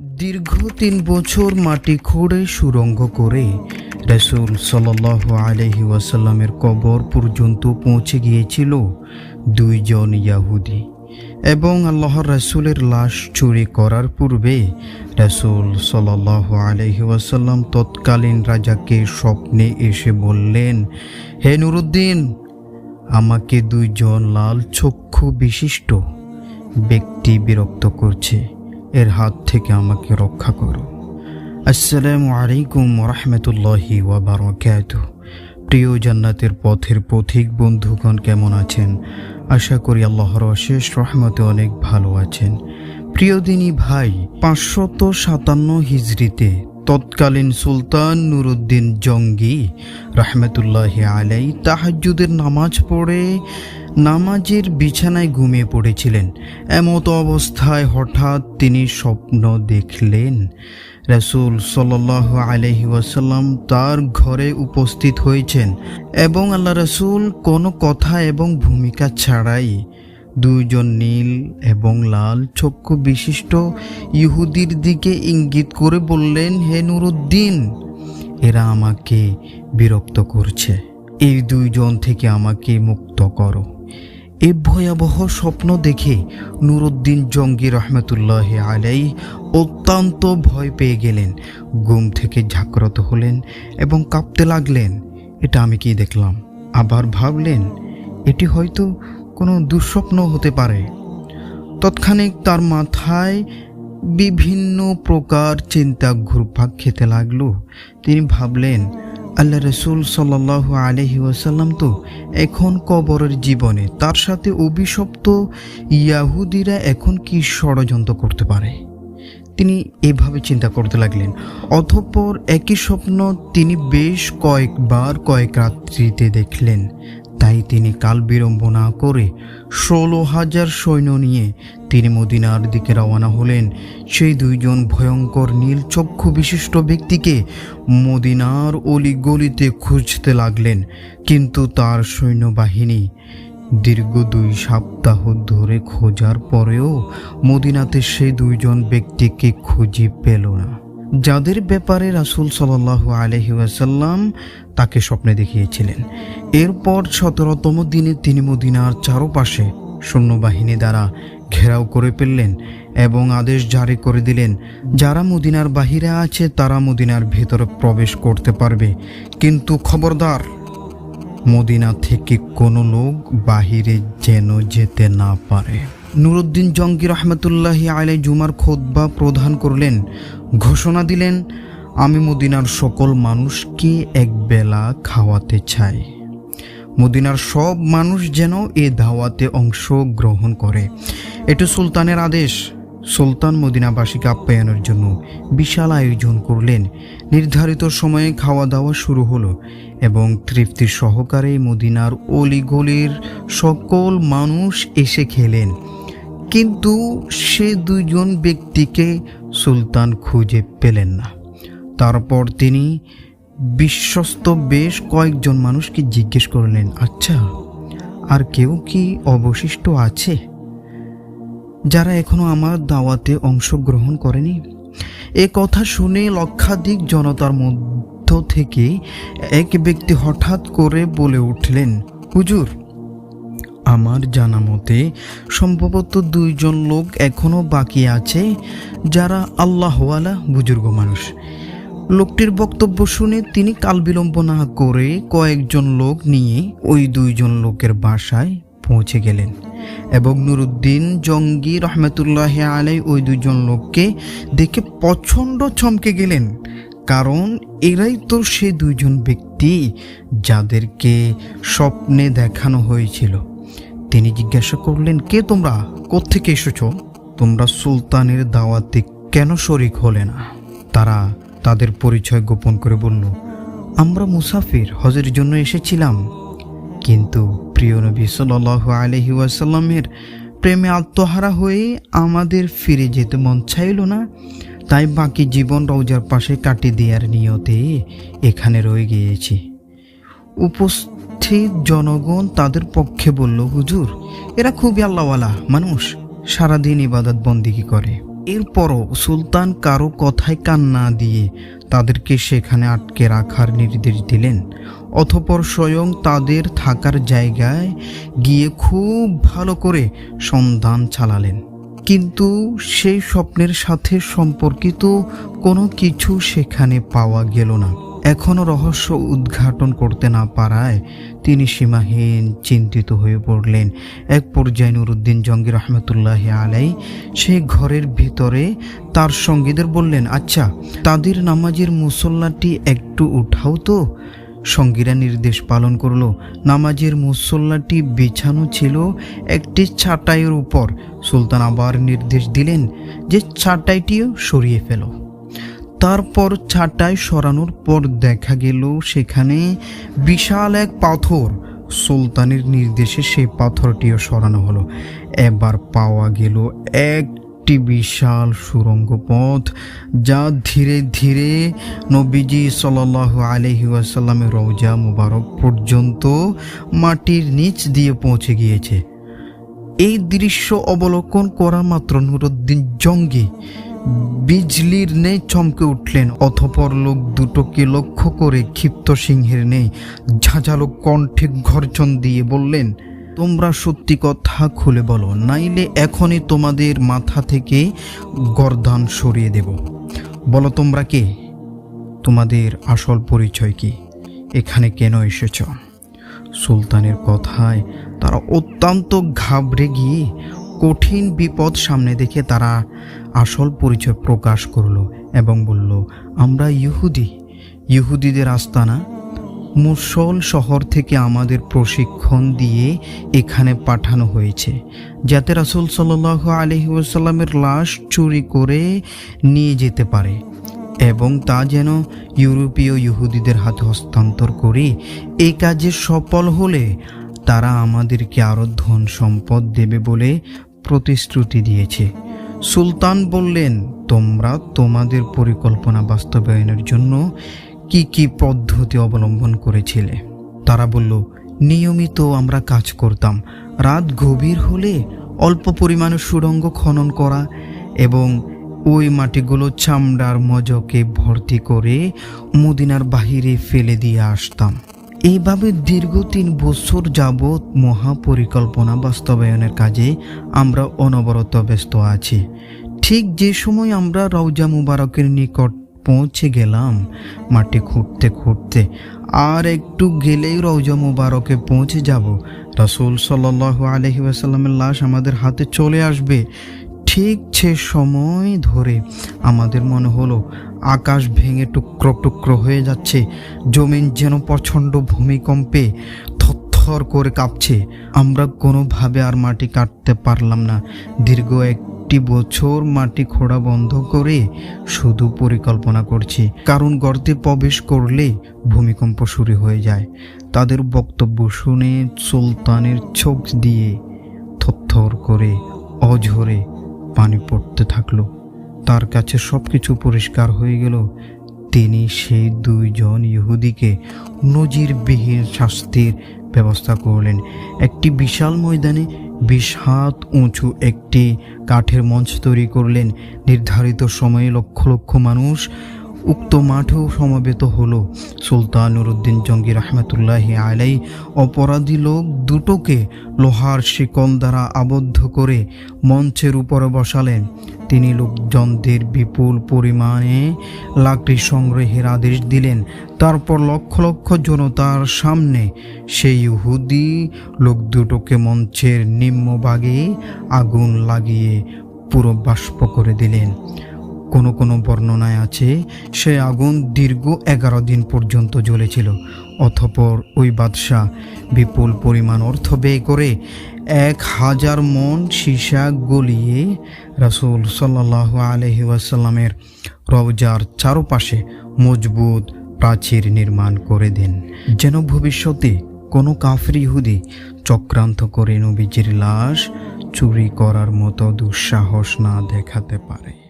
দীর্ঘ তিন বছর মাটি খুঁড়ে, সুরঙ্গ করে রসুল সাল্লাহ আলহি ওয়াসাল্লামের কবর পর্যন্ত পৌঁছে গিয়েছিল দুইজন ইয়াহুদি এবং আল্লাহর রসুলের লাশ চুরি করার পূর্বে রসুল সাল্লাহ আলহি ওয়াসাল্লাম তৎকালীন রাজাকে স্বপ্নে এসে বললেন, হে নুরুদ্দিন, আমাকে দুইজন লাল চক্ষু বিশিষ্ট ব্যক্তি বিরক্ত করছে। এর হাত থেকে আমাকে রক্ষা করো। আসসালামু আলাইকুম রহমতুল্লাহি ওয়াবারকাত প্রিয় জান্নাতের পথের পথিক বন্ধুগণ, কেমন আছেন? আশা করি আল্লাহর অশেষ রহমতে অনেক ভালো আছেন। প্রিয় দিনী ভাই, পাঁচশত সাতান্ন হিজড়িতে তৎকালীন সুলতান নুরুদ্দিন জঙ্গি রহমতুল্লাহ আলাই তাহাজ্জুদের নামাজ পড়ে নামাজের বিছানায় ঘুমিয়ে পড়েছিলেন। এমতো অবস্থায় হঠাৎ তিনি স্বপ্ন দেখলেন। রসুল সাল্লাহ আলহি ওয়াসাল্লাম তার ঘরে উপস্থিত হয়েছেন এবং আল্লাহ রসুল কোনো কথা এবং ভূমিকা ছাড়াই দুইজন নীল এবং লাল চক্ষু বিশিষ্ট ইহুদির দিকে ইঙ্গিত করে বললেন, হে নুরুদ্দিন, এরা আমাকে বিরক্ত করছে। এই দুইজন থেকে আমাকে মুক্ত করো। এই ভয়াবহ স্বপ্ন দেখে নুরুদ্দিন জঙ্গি রহমতুল্লাহ আলাই অত্যন্ত ভয় পেয়ে গেলেন, ঘুম থেকে জাগ্রত হলেন এবং কাঁপতে লাগলেন। এটা আমি কি দেখলাম? আবার ভাবলেন, এটি হয়তো কোনো দুঃস্বপ্ন হতে পারে। তৎক্ষণিক তার মাথায় বিভিন্ন প্রকার চিন্তা ঘুরপাক খেতে লাগল। তিনি ভাবলেন আল্লাহ রসুল সাল্লাহ আলহি ওসাল্লাম তো এখন কবরের জীবনে, তার সাথে অভিশপ্ত ইয়াহুদিরা এখন কি ষড়যন্ত্র করতে পারে? তিনি এভাবে চিন্তা করতে লাগলেন। অথপর একই স্বপ্ন তিনি বেশ কয়েকবার কয়েক রাত্রিতে দেখলেন। তাই তিনি কাল বিলম্ব না করে ষোলো হাজার সৈন্য নিয়ে তিনি মদিনার দিকে রওনা হলেন। সেই দুইজন ভয়ঙ্কর নীল চক্ষু বিশিষ্ট ব্যক্তিকে মদিনার অলি গলিতে খুঁজতে লাগলেন, কিন্তু তার সৈন্যবাহিনী দীর্ঘ দুই সপ্তাহ ধরে খোঁজার পরেও মদিনাতে সেই দুইজন ব্যক্তিকে খুঁজে পেল না। যাদের ব্যাপারে রাসুল সাল্লাহ আলহি ওয়াসাল্লাম তাকে স্বপ্নে দেখিয়েছিলেন। এরপর সতেরোতম দিনে তিনি মদিনার চারপাশে সৈন্যবাহিনী দ্বারা ঘেরাও করে ফেললেন এবং আদেশ জারি করে দিলেন, যারা মদিনার বাহিরে আছে, তারা মদিনার ভেতরে প্রবেশ করতে পারবে। কিন্তু খবরদার, মদিনা থেকে কোনো লোক বাহিরে যেন যেতে না পারে। নুরুদ্দিন জঙ্গি রহমতুল্লাহি আলাই জুমার খোদবা প্রদান করলেন। ঘোষণা দিলেন, আমি মদিনার সকল মানুষকে একবেলা খাওয়াতে চাই। মদিনার সব মানুষ যেন এ ধাওয়াতে অংশ গ্রহণ করে। এটি সুলতানের আদেশ। সুলতান মদিনাবাসীকে আপ্যায়নের জন্য বিশাল আয়োজন করলেন। নির্ধারিত সময়ে খাওয়া দাওয়া শুরু হলো এবং তৃপ্তি সহকারে মদিনার অলিগলির সকল মানুষ এসে খেলেন। কিন্তু সে দুইজন ব্যক্তিকে সুলতান খুঁজে পেলেন না। তারপর তিনি বিশ্বস্ত বেশ কয়েকজন মানুষকে জিজ্ঞেস করলেন আচ্ছা আর কেউ কি অবশিষ্ট আছে যারা এখনও আমার দাওয়াতে অংশগ্রহণ করেনি? এ কথা শুনে লক্ষাধিক জনতার মধ্য থেকে এক ব্যক্তি হঠাৎ করে বলে উঠলেন, হুজুর আমার জানা মতে সম্ভবত দুইজন লোক এখনও বাকি আছে যারা আল্লাহওয়ালা বুজুর্গ মানুষ। লোকটির বক্তব্য শুনে তিনি কাল বিলম্ব না করে কয়েকজন লোক নিয়ে ওই দুইজন লোকের বাসায় পৌঁছে গেলেন এবং নুরুদ্দিন, জঙ্গি, রহমতুল্লাহ আলাই ওই দুজন লোককে দেখে প্রচণ্ড চমকে গেলেন। কারণ এরাই তো সে দুইজন ব্যক্তি যাদেরকে স্বপ্নে দেখানো হয়েছিল। তিনি জিজ্ঞাসা করলেন, কে তোমরা? কোত্থেকে এসেছ? তোমরা সুলতানের দাওয়াতে কেন শরিক হলে না? তারা তাদের পরিচয় গোপন করে বলল, আমরা মুসাফির, হজের জন্য এসেছিলাম। কিন্তু প্রিয় নবী সাল আলহি ওয়াসাল্লামের প্রেমে আত্মহারা হয়ে আমাদের ফিরে যেতে মন চাইল না। তাই বাকি জীবন রওজার পাশে কাটিয়ে দেওয়ার নিয়তে এখানে রয়ে গিয়েছি। উপস্থিত জনগণ তাদের পক্ষে বলল, হুজুর, এরা খুবই আল্লাহওয়ালা মানুষ। সারাদিন ইবাদত বন্দিগি করে? এরপরও সুলতান কারও কথায় কান না দিয়ে তাদেরকে সেখানে আটকে রাখার নির্দেশ দিলেন। অথপর স্বয়ং তাদের থাকার জায়গায় গিয়ে খুব ভালো করে সন্ধান চালালেন। কিন্তু সেই স্বপ্নের সাথে সম্পর্কিত কোনো কিছু সেখানে পাওয়া গেল না। এখনও রহস্য উদ্ঘাটন করতে না পারায় তিনি সীমাহীন চিন্তিত হয়ে পড়লেন। এক পর্যায়ে নুরুদ্দিন জঙ্গি রহমতুল্লাহ আলাই সেই ঘরের ভিতরে তার সঙ্গীদের বললেন আচ্ছা তাদের নামাজের মুসল্লাটি একটু উঠাও তো। সঙ্গীরা নির্দেশ পালন করল, নামাজের মুসল্লাটি বিছানো ছিল একটি ছাটাইয়ের উপর। সুলতান আবার নির্দেশ দিলেন যে, ছাটাইটিও সরিয়ে ফেলো। তারপর ছাটাই সরানোর পর দেখা গেল সেখানে বিশাল এক পাথর। সুলতানের নির্দেশে সেই পাথরটিও সরানো হলো। এবার পাওয়া গেল একটি বিশাল সুরঙ্গ পথ, যা ধীরে ধীরে নবীজি সাল আলহি আসাল্লামের রৌজা মুবারক পর্যন্ত মাটির নিচ দিয়ে পৌঁছে গিয়েছে। এই দৃশ্য অবলোকন করা মাত্র নুরুদ্দিন জঙ্গি। বিজলির নেই চমকে উঠলেন অথপর লোক দুটোকে লক্ষ্য করে ক্ষিপ্ত সিংহের নেই। ঝাঁঝালো কণ্ঠে ঘর্ষণ দিয়ে বললেন, তোমরা সত্যি কথা খুলে বলো, নাইলে এখনই তোমাদের মাথা থেকে গর্দান সরিয়ে দেব। বলো তোমরা কে? তোমাদের আসল পরিচয় কি? এখানে কেন এসেছ? সুলতানের কথায় তারা অত্যন্ত ঘাবড়ে গিয়ে কঠিন বিপদ সামনে দেখে তারা আসল পরিচয় প্রকাশ করল এবং বলল, আমরা ইহুদি। ইহুদিদের আস্তানা, মুসল শহর থেকে আমাদের প্রশিক্ষণ দিয়ে এখানে পাঠানো হয়েছে, যাতে রাসুল সাল্লাহ আলহি লাশ চুরি করে নিয়ে যেতে পারে এবং তা যেন ইউরোপীয় ইহুদিদের হাতে হস্তান্তর করে এই কাজে সফল হলে তারা আমাদেরকে আরও ধন সম্পদ দেবে বলে প্রতিশ্রুতি দিয়েছে। সুলতান বললেন, তোমরা তোমাদের পরিকল্পনা বাস্তবায়নের জন্য কি কি পদ্ধতি অবলম্বন করেছিলে? তারা বলল, নিয়মিত আমরা কাজ করতাম। রাত গভীর হলে অল্প পরিমাণে সুড়ঙ্গ খনন করা এবং ওই মাটিগুলো চামড়ার মজকে ভর্তি করে মদিনার বাহিরে ফেলে দিয়ে আসতাম। এইভাবে দীর্ঘ তিন বছর যাবৎ মহাপরিকল্পনা বাস্তবায়নের কাজে আমরা অনবরত ব্যস্ত আছি। ঠিক যে সময় আমরা রওজা মুবারকের নিকট পৌঁছে গেলাম মাটি খুঁড়তে খুঁড়তে আর একটু গেলেই রওজা মুবারকে পৌঁছে যাব। রাসুল সাল্লাহ আলহি লাশ আমাদের হাতে চলে আসবে। ঠিক সে সময় ধরে আমাদের মনে হলো আকাশ ভেঙে টুকরো টুকরো হয়ে যাচ্ছে, জমিন যেন প্রচণ্ড ভূমিকম্পে থরথর করে কাঁপছে। আমরা কোনোভাবে আর মাটি কাটতে পারলাম না। দীর্ঘ একটি বছর মাটি খোঁড়া বন্ধ করে শুধু পরিকল্পনা করছি। কারণ গর্তে প্রবেশ করলে ভূমিকম্প শুরু হয়ে যায়। তাদের বক্তব্য শুনে সুলতানের চোখ দিয়ে থরথর করে অঝরে পানি পড়তে থাকল। তার কাছে সব কিছু পরিষ্কার হয়ে গেল। তিনি সেই দুইজন ইহুদিকে নজিরবিহীন শাস্তির ব্যবস্থা করলেন। একটি বিশাল ময়দানে বিশ হাত উঁচু একটি কাঠের মঞ্চ তৈরি করলেন। নির্ধারিত সময়ে লক্ষ লক্ষ মানুষ উক্ত মাঠেও সমবেত হল। সুলতান নুরুদ্দিন জঙ্গি রহমতুল্লাহ আলাই অপরাধী লোক দুটোকে লোহার শিকল দ্বারা আবদ্ধ করে মঞ্চের উপরে বসালেন। তিনি লোকজনদের বিপুল পরিমাণে লাকড়ি সংগ্রহের আদেশ দিলেন। তারপর লক্ষ লক্ষ জনতার সামনে সেই ইহুদি লোক দুটোকে মঞ্চের নিম্নভাগে আগুন লাগিয়ে পুরো বাষ্প করে দিলেন। কোনো কোনো বর্ণনায় আছে, সে আগুন দীর্ঘ এগারো দিন পর্যন্ত জ্বলেছিল। অথপর ওই বাদশাহ বিপুল পরিমাণ অর্থ ব্যয় করে এক হাজার মন সীসা গলিয়ে রাসুল সাল্লাহ আলহি ওয়াসাল্লামের রওজার চারপাশে মজবুত প্রাচীর নির্মাণ করে দেন। যেন ভবিষ্যতে কোনো কাফরি ইহুদি চক্রান্ত করে নবীজির লাশ চুরি করার মতো দুঃসাহস না দেখাতে পারে।